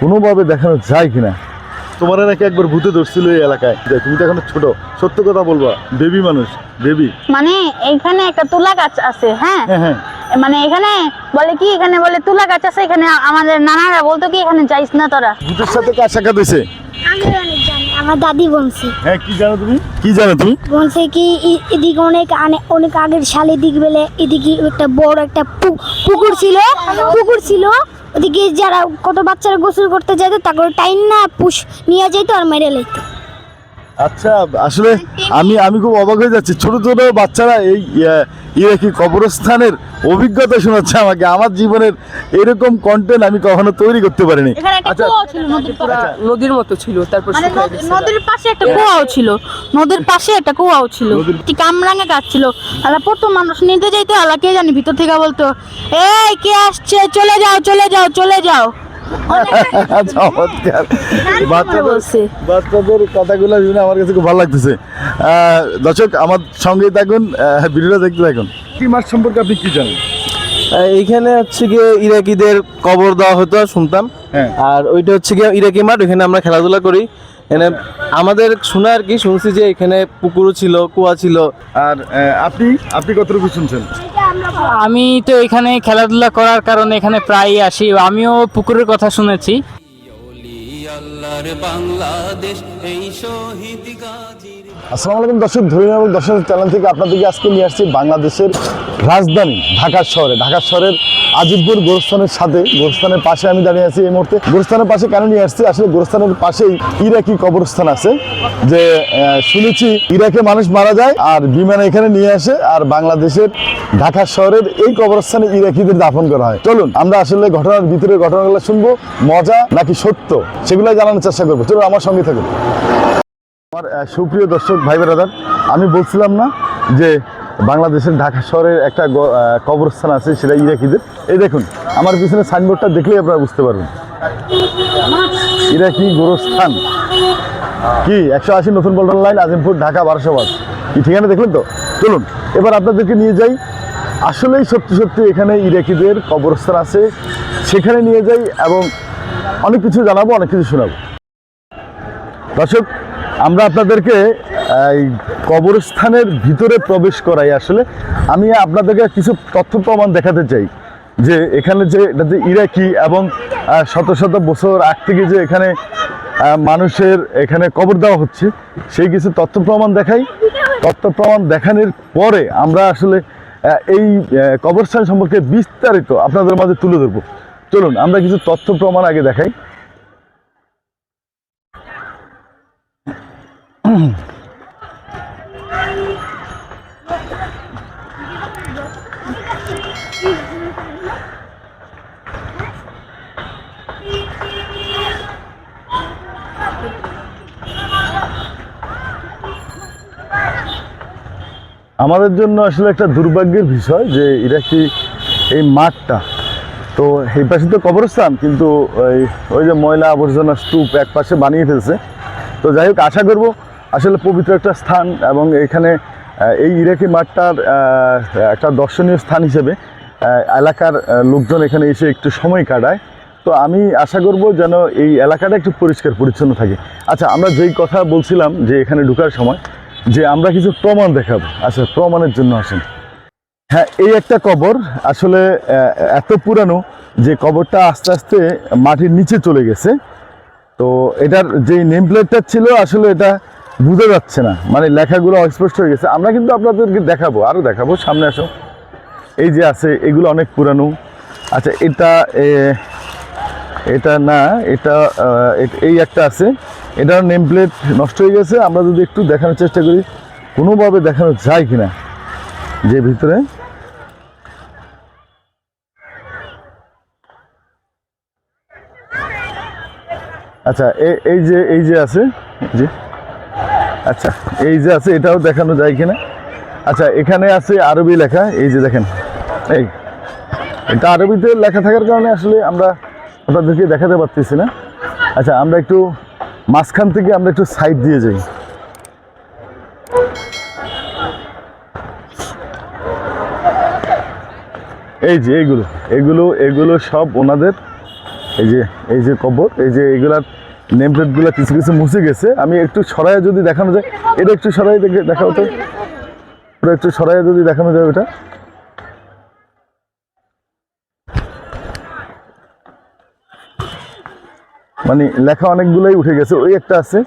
কোনোভাবে দেখানো যায় কিনা? তোমার নাকি একবার ভূতে ধরছিল এই এলাকায়। দেখ, তুমি তো এখন ছোট। সত্য কথা বলবা বেবি মানুষ বেবি। মানে এইখানে একটা তুলা গাছ আছে হ্যাঁ? হ্যাঁ হ্যাঁ। মানে এখানে বলে কি এখানে বলে তুলা গাছ আছে এখানে আমাদের নানারা বলতো কি এখানে যাইস না তোরা। ভূতের সাথে কার সাক্ষাৎ হয়েছে? আমি অনেক জানি। আমার দাদি বলছে। হ্যাঁ কি জানো তুমি? কি জানো তুমি? বলছে কি এদিকে অনেক আনে- অনেক আগের সালে দিক বেলে এদিকে একটা বড় একটা পুকুর ছিল পুকুর ছিল। ওদিকে যারা কত বাচ্চারা গোসল করতে যেত তারপর টাইম না পুষ নিয়ে যেত আর মেরে লাইতো। আচ্ছা আসলে আমি আমি খুব অবাক হয়ে যাচ্ছি। ছোট ছোট বাচ্চারা এই ইরাকি কবরস্থানের অভিজ্ঞতা শোনাচ্ছে আমাকে। আমার জীবনের এরকম কন্টেন্ট আমি কখনো তৈরি করতে পারিনি। এখানে একটা আচ্ছা নদীর পাড়ে। পুরা নদীর মতো ছিল তারপর মানে। নদীর পাশে একটা কুয়াও ছিল। নদীর পাশে একটা কুয়াও ছিল। ঠিক কামরাঙা গাছ ছিল। আর প্রথম মানুষ নিতে যাইতো আলা কে জানি ভিতর থেকে বলতো এই কে আসছে? চলে যাও চলে যাও চলে যাও। চমৎকার। বাচ্চাদের কথাগুলো শুনে আমার কাছে খুব ভালো লাগতেছে। আহ, দর্শক আমার সঙ্গেই থাকুন ভিডিওটা দেখতে থাকুন। কি মাছ সম্পর্কে আপনি কি জানেন? এইখানে হচ্ছে গিয়ে ইরাকিদের কবর দেওয়া হতো শুনতাম। হ্যাঁ। আর ওইটা হচ্ছে গিয়ে ইরাকি মাঠ ওইখানে আমরা খেলাধুলা করি। এখানে আমাদের শোনা আর কি শুনছি যে এখানে পুকুরও ছিল কুয়া ছিল। আর আপনি আপনি কতটুকু শুনছেন? আমি তো এখানে খেলাধুলা করার কারণে এখানে প্রায়ই আসি আমিও পুকুরের কথা শুনেছি। আসসালামু আলাইকুম দর্শক এবং দর্শক চ্যানেল থেকে আপনাদেরকে আজকে নিয়ে আসছি বাংলাদেশের রাজধানী, ঢাকার শহরে। ঢাকার শহরের আজিবপুর গোরস্থানের সাথে, গোরস্থানের পাশে আমি দাঁড়িয়ে আছি এই মুহূর্তে। গোরস্থানের পাশে কেন নিয়ে আসছি? আসলে গোরস্থানের পাশেই ইরাকি কবরস্থান আছে। যে শুনেছি ইরাকে মানুষ মারা যায় আর বিমান এখানে নিয়ে আসে আর বাংলাদেশের ঢাকা শহরের এই কবরস্থানে ইরাকিদের দাফন করা হয়। চলুন, আমরা আসলে ঘটনার ভিতরে ঘটনাগুলো শুনব। মজা নাকি সত্য? সেগুলো জানানোর চেষ্টা করব। চলুন, আমার সঙ্গে থাকুন। আমার সুপ্রিয় দর্শক ভাই ব্রাদার আমি বলছিলাম না যে বাংলাদেশের ঢাকা শহরের একটা কবরস্থান আছে, সেটা ইরাকিদের। এই দেখুন, আমার পিছনে সাইনবোর্ডটা দেখলেই আপনারা বুঝতে পারবেন। ইরাকি গোরস্থান। কি, একশো আশি নতুন পল্টন লাইন, আজিমপুর, ঢাকা বারোশো বাস কি ঠিকানা দেখলেন তো? চলুন, এবার আপনাদেরকে নিয়ে যাই। আসলেই সত্যি সত্যি এখানে ইরাকিদের কবরস্থান আছে। সেখানে নিয়ে যাই এবং অনেক কিছু জানাব, অনেক কিছু শোনাবো। দর্শক আমরা আপনাদেরকে এই কবরস্থানের ভিতরে প্রবেশ করাই আসলে। আমি আপনাদেরকে কিছু তথ্য প্রমাণ দেখাতে চাই, যে এখানে যে এটা যে ইরাকি এবং শত শত বছর আগ থেকে যে এখানে মানুষের এখানে কবর দেওয়া হচ্ছে, সেই কিছু তথ্য প্রমাণ দেখাই। তথ্য প্রমাণ দেখানোর পরে আমরা আসলে এই কবরস্থান সম্পর্কে বিস্তারিত আপনাদের মাঝে তুলে ধরবো। চলুন, আমরা কিছু তথ্য প্রমাণ আগে দেখাই। আমাদের জন্য আসলে একটা দুর্ভাগ্যের বিষয় যে ইরাকি এই মাঠটা। তো এই পাশে তো কবরস্থান, কিন্তু ওই ওই যে ময়লা আবর্জনা স্তূপ এক পাশে বানিয়ে ফেলছে। তো যাই হোক, আশা করব আসলে পবিত্র একটা স্থান এবং এখানে এই ইরাকি মাঠটার একটা দর্শনীয় স্থান হিসেবে এলাকার লোকজন এখানে এসে একটু সময় কাটায়। তো আমি আশা করব যেন এই এলাকাটা একটু পরিষ্কার, পরিচ্ছন্ন থাকে। আচ্ছা আমরা যেই কথা বলছিলাম যে এখানে ঢুকার সময়, যে আমরা কিছু প্রমাণ দেখাবো। আচ্ছা প্রমাণের জন্য আসেন। হ্যাঁ এই একটা কবর। আসলে এত পুরানো যে কবরটা আস্তে আস্তে মাটির নিচে চলে গেছে। তো এটার যে নেম প্লেটটা ছিল, আসলে এটা বোঝা যাচ্ছে না। মানে লেখাগুলো অস্পষ্ট হয়ে গেছে। আমরা কিন্তু আপনাদেরকে দেখাবো আরও দেখাবো। সামনে আসো। এই যে আছে, এগুলো অনেক পুরানো। আচ্ছা এটা এটা না, এটা এই একটা আছে। এটার নেম প্লেট নষ্ট হয়ে গেছে। আমরা যদি একটু দেখানোর চেষ্টা করি, কোনোভাবে দেখানো যায় কি না যে ভিতরে। আচ্ছা এই যে এই যে আছে, যে আচ্ছা এই যে আছে, এটাও দেখানো যায় কিনা? আচ্ছা এখানে আছে আরবি লেখা, এই যে দেখেন, এই, এটা আরবিতে লেখা থাকার কারণে আসলে আমরা আপনাদেরকে দেখাতে পারতেছি না। আচ্ছা আমরা একটু মাঝখান থেকে আমরা একটু সাইড দিয়ে যাই। এই যে এইগুলো এগুলো এগুলো সব ওনাদের, এই যে এই যে কবর, এই যে এগুলার নেম প্লেটগুলো কিছু কিছু মুছে গেছে। আমি একটু সরাইয়া যদি দেখানো যায়, এটা একটু সরাই দেখে দেখাও তো। পুরো একটু সরাইয়া যদি দেখানো যায় ওটা। মানে লেখা অনেকগুলোই উঠে গেছে। ওই একটা আছে।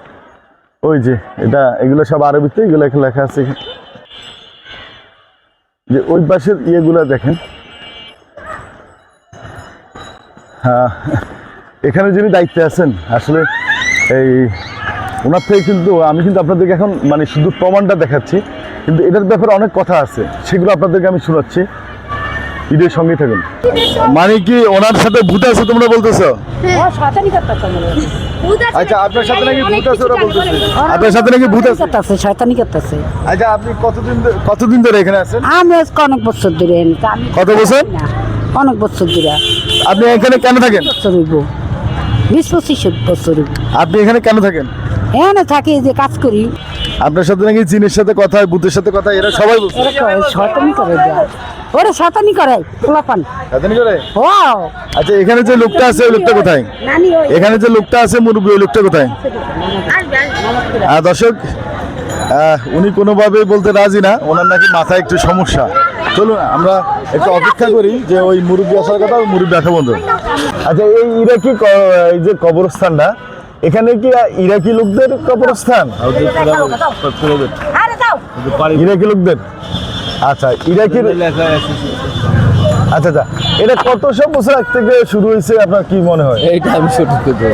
ওই যে, এটা, এগুলো সব আরবিতে, এগুলো লেখা আছে। যে ওই পাশের ইয়েগুলো দেখেন। হ্যাঁ। এখানে যিনি দায়িত্বে আছেন আসলে এই ওনার থেকে কিন্তু আমি কিন্তু আপনাদেরকে এখন মানে শুধু প্রমাণটা দেখাচ্ছি কিন্তু এটার ব্যাপারে অনেক কথা আছে সেগুলো আপনাদেরকে আমি শোনাচ্ছি। ঈদের সঙ্গে থাকুন। মানে কি ওনার সাথে ভূত আছে তোমরা বলতেছো? আচ্ছা আপনার সাথে নাকি ভূত আছে ওরা বলতেছে। আপনার সাথে নাকি ভূত আছে? করতেছে শয়তানি করতেছে আচ্ছা আপনি কতদিন ধরে- কতদিন ধরে এখানে আছেন? আমি আজকে অনেক বছর ধরে এনে তা আমি কত বছর? না। অনেক বছর ধরে। আপনি এখানে কেন থাকেন? বছর বিশ পঁচিশ বছর। আপনি এখানে কেন থাকেন? এখানে থাকি যে কাজ করি। আপনার সাথে নাকি জিনের সাথে কথা হয় ভূতের সাথে কথা হয়, এরা সবাই বলছে এরা করে শয়তানি করে ওরে শয়তানি করে পোলাপান। জানেন করে? ও আচ্ছা এখানে যে লোকটা আছে ওই লোকটা কোথায়? এখানে যে লোকটা আছে মুরব্বী ওই লোকটা কোথায়? দর্শক উনি কোনোভাবেই বলতে রাজি না। ওনার নাকি মাথায় একটু সমস্যা। চলুন আমরা একটু অপেক্ষা করি যে ওই মুরব্বী আসার কথা ওই মুরব্বী আসা বন্ধু। আচ্ছা এই ইরাকি এই যে কবরস্থানটা এখানে কি ইরাকি লোকদের কবরস্থান? ইরাকি লোকদের? আচ্ছা ইরাকির আচ্ছা আচ্ছা এটা কত সব বছর আগ থেকে শুরু হয়েছে? আপনার কি মনে হয়? এইটা আমি সঠিক করতে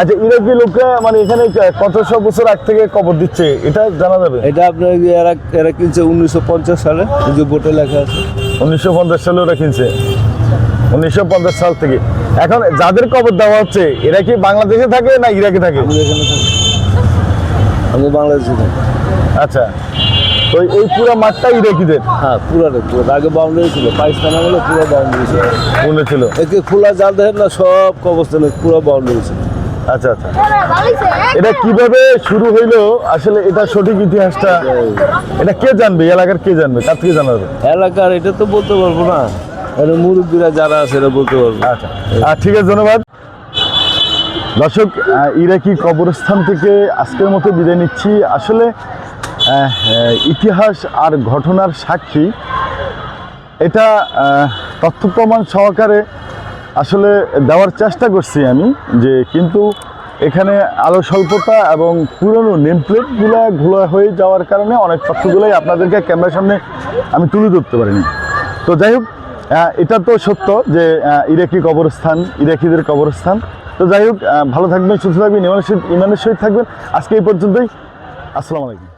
আচ্ছা ইরাকি লোকরা মানে এখানে কত সব বছর আগ থেকে কবর দিচ্ছে? এটা জানা যাবে? এটা আপনার এরা এরা কিনছে উনিশশো পঞ্চাশ সালে যে বোটে লেখা আছে। উনিশশো পঞ্চাশ সালে ওরা কিনছে। উনিশশো পঞ্চাশ সাল থেকে। এখন যাদের কবর দেওয়া হচ্ছে এরা কি বাংলাদেশে থাকে না ইরাকে থাকে? আমি বাংলাদেশে থাকি। আচ্ছা। তো এই পুরো মাঠটা ইরাকিদের? হ্যাঁ পুরাটা পুরো আগে বাউন্ডারি ছিল পাকিস্তান আমলে পুরো বাউন্ডারি ছিল। মনে ছিল। একে খোলা জাল দেখেন না সব কবরস্থানে পুরো বাউন্ডারি ছিল। আচ্ছা আচ্ছা। এটা কীভাবে শুরু হইল? আসলে এটা সঠিক ইতিহাসটা এটা কে জানবে? এলাকার কে জানবে? কার থেকে জানাবে? এলাকার এটা তো বলতে পারব না। এটা যারা আছে এরা বলতে পারব। আচ্ছা। ঠিক আছে, ধন্যবাদ। দর্শক ইরাকি কবরস্থান থেকে আজকের মতো বিদায় নিচ্ছি? আসলে ইতিহাস আর ঘটনার সাক্ষী, এটা তথ্য প্রমাণ সহকারে আসলে দেওয়ার চেষ্টা করছি আমি, যে কিন্তু এখানে আলো স্বল্পতা এবং পুরনো নেম প্লেটগুলো ঘোলা হয়ে যাওয়ার কারণে অনেক তথ্যগুলোই আপনাদেরকে ক্যামেরার সামনে আমি তুলে ধরতে পারিনি। তো যাই হোক এটা তো সত্য যে ইরাকি কবরস্থান, ইরাকিদের কবরস্থান। তো যাই হোক ভালো থাকবেন, সুস্থ থাকবেন, ইমানের সহিত ইমানের সহিত থাকবেন। আজকে এই পর্যন্তই। আসসালামু আলাইকুম।